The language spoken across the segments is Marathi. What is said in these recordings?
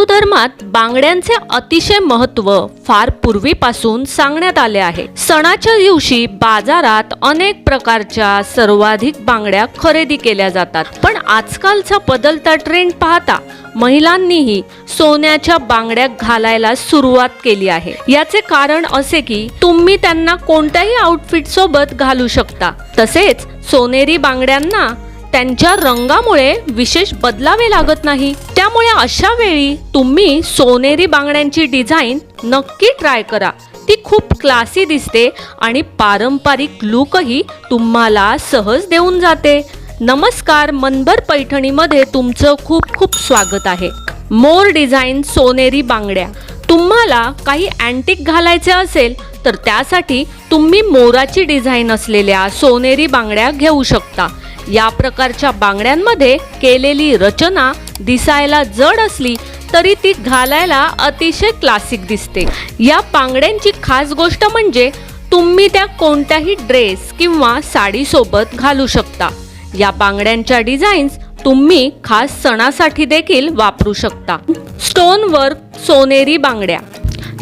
हिंदू धर्मात बांगड्यांचे अतिशय महत्त्व फार पूर्वीपासून सांगण्यात आले आहे. सणाच्या दिवशी बाजारात अनेक प्रकारच्या सर्वाधिक बांगड्या खरेदी केल्या जातात. पण आजकालचा बदलता ट्रेंड पाहता महिलांनीही सोन्याच्या बांगड्या घालायला सुरुवात केली आहे. याचे कारण असे की तुम्ही त्यांना कोणत्याही आउटफिट सोबत घालू शकता. तसेच सोनेरी बांगड्यांना त्यांच्या रंगामुळे विशेष बदलावे लागत नाही. त्यामुळे अशा वेळी तुम्ही सोनेरी बांगड्यांची डिझाईन नक्की ट्राय करा. ती खूप क्लासी दिसते आणि पारंपरिक लुकही तुम्हाला सहज देऊन जाते. नमस्कार मनभर पैठणीमध्ये तुमचं खूप खूप स्वागत आहे. मोर डिझाईन सोनेरी बांगड्या. तुम्हाला काही अँटिक घालायचे असेल तर त्यासाठी तुम्ही मोराची डिझाईन असलेल्या सोनेरी बांगड्या घेऊ शकता. या प्रकारच्या बांगड्यांमध्ये केलेली रचना दिसायला जड असली तरी ती घालायला अतिशय क्लासिक दिसते. या बांगड्यांची खास गोष्ट म्हणजे तुम्ही त्या कोणत्याही ड्रेस किंवा साडीसोबत घालू शकता. या बांगड्यांच्या डिझाईन्स तुम्ही खास सणासाठी देखील वापरू शकता. स्टोन वर्क सोनेरी बांगड्या.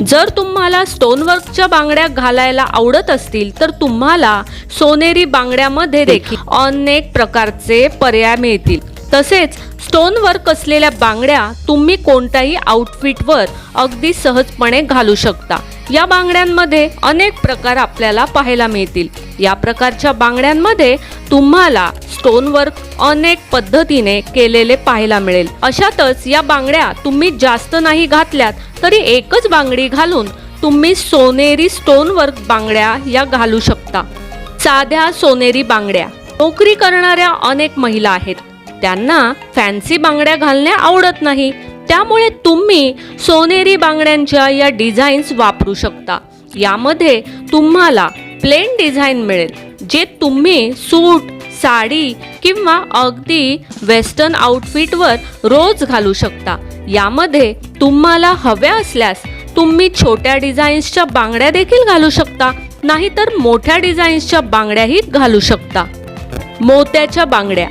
जर तुम्हाला स्टोनवर्कच्या बांगड्या घालायला आवडत असतील तर तुम्हाला सोनेरी बांगड्यामध्ये देखील अनेक प्रकारचे पर्याय मिळतील. तसेच स्टोन वर्क असलेल्या बांगड्या तुम्ही कोणत्याही आउटफिटवर अगदी सहजपणे घालू शकता. या बांगड्यांमध्ये अनेक प्रकार आपल्याला पाहायला मिळतील. या प्रकारच्या बांगड्यांमध्ये तुम्हाला स्टोनवर्क अनेक पद्धतीने केलेले पाहायला मिळेल. अशातच या बांगड्या तुम्ही जास्त नाही घातल्यात तरी एकच बांगडी घालून तुम्ही सोनेरी स्टोनवर्क बांगड्या या घालू शकता. साध्या सोनेरी बांगड्या. नोकरी करणाऱ्या अनेक महिला आहेत. त्यांना फॅन्सी बांगड्या घालणे आवडत नाही. त्यामुळे तुम्ही सोनेरी बांगड्यांच्या या डिझाईन्स वापरू शकता. यामध्ये तुम्हाला प्लेन डिझाईन मिळेल जे तुम्ही सूट साडी किंवा अगदी वेस्टर्न आउटफिटवर रोज घालू शकता. यामध्ये तुम्हाला हव्या असल्यास तुम्ही छोट्या डिझाईन्सच्या बांगड्या देखील घालू शकता नाहीतर मोठ्या डिझाईन्सच्या बांगड्याही घालू शकता. मोत्याच्या बांगड्या.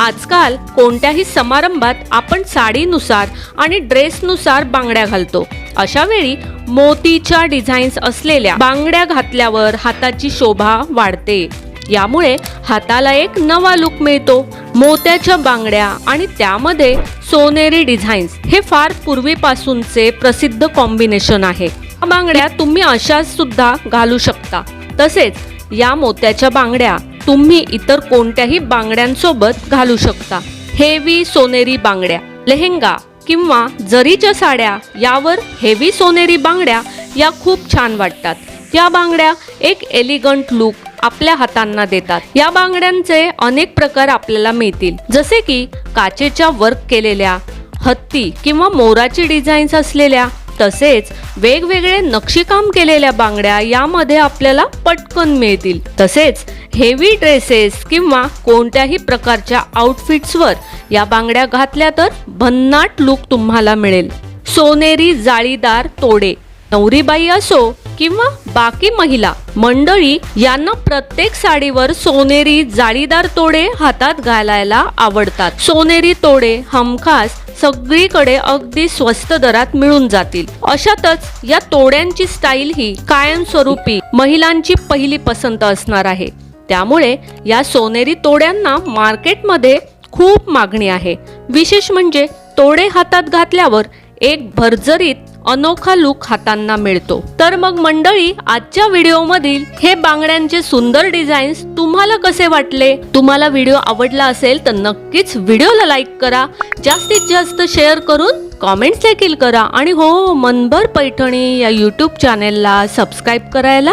आजकाल कोणत्याही समारंभात आपण साडीनुसार आणि ड्रेसनुसार बांगड्या घालतो. अशा वेळी मोतीच्या डिझाईन्स असलेल्या बांगड्या घातल्यावर हाताची शोभा वाढते. यामुळे हाताला एक नवा लुक मिळतो. मोत्याच्या बांगड्या आणि त्यामध्ये सोनेरी डिझाईन्स हे फार पूर्वीपासूनचे प्रसिद्ध कॉम्बिनेशन आहे. बांगड्या तुम्ही अशा सुद्धा घालू शकता. तसेच या मोत्याच्या बांगड्या तुम्ही इतर कोणत्याही बांगड्यांसोबत घालू शकता. हेवी सोनेरी बांगड्या लेहंगा किंवा जरीच्या साड्या यावर हेवी सोनेरी बांगड्या या खूप छान वाटतात. या बांगड्या एक एलिगंट लुक आपल्या हातांना देतात. या बांगड्यांचे अनेक प्रकार आपल्याला मिळतील. जसे की काचेच्या वर्क केलेल्या हत्ती किंवा मोराची डिझाईन्स असलेल्या तसेच वेगवेगळे नक्षीकाम केलेल्या बांगड्या यामध्ये आपल्याला पटकन मिळतील. तसेच हेवी ड्रेसेस किंवा कोणत्याही प्रकारच्या आउटफिट्सवर या बांगड्या घातल्या तर भन्नाट लुक तुम्हाला मिळेल. सोनेरी जाळीदार तोडे नवरीबाई असो किंवा बाकी महिला मंडळी यांना प्रत्येक साडीवर सोनेरी जाळीदार तोडे हातात घालायला आवडतात. सोनेरी तोडे हमखास सगळीकडे अगदी स्वस्त दरात मिळून जातील. अशातच या तोड्यांची स्टाईल ही कायमस्वरूपी महिलांची पहिली पसंत असणार आहे. त्यामुळे या सोनेरी तोड्यांना मार्केटमध्ये खूप मागणी आहे. विशेष म्हणजे तोडे हातात घातल्यावर एक भरजरीत अनोखा लुक हातांना मिळतो. तर मग मंडळी आजच्या व्हिडिओमधील हे बांगड्यांचे सुंदर डिझाईन्स तुम्हाला कसे वाटले? तुम्हाला व्हिडिओ आवडला असेल तर नक्कीच व्हिडिओला लाईक करा. जास्तीत जास्त शेअर करून कॉमेंट्स देखील करा. आणि हो मनभर पैठणी या यूट्यूब चॅनेलला सबस्क्राईब करायला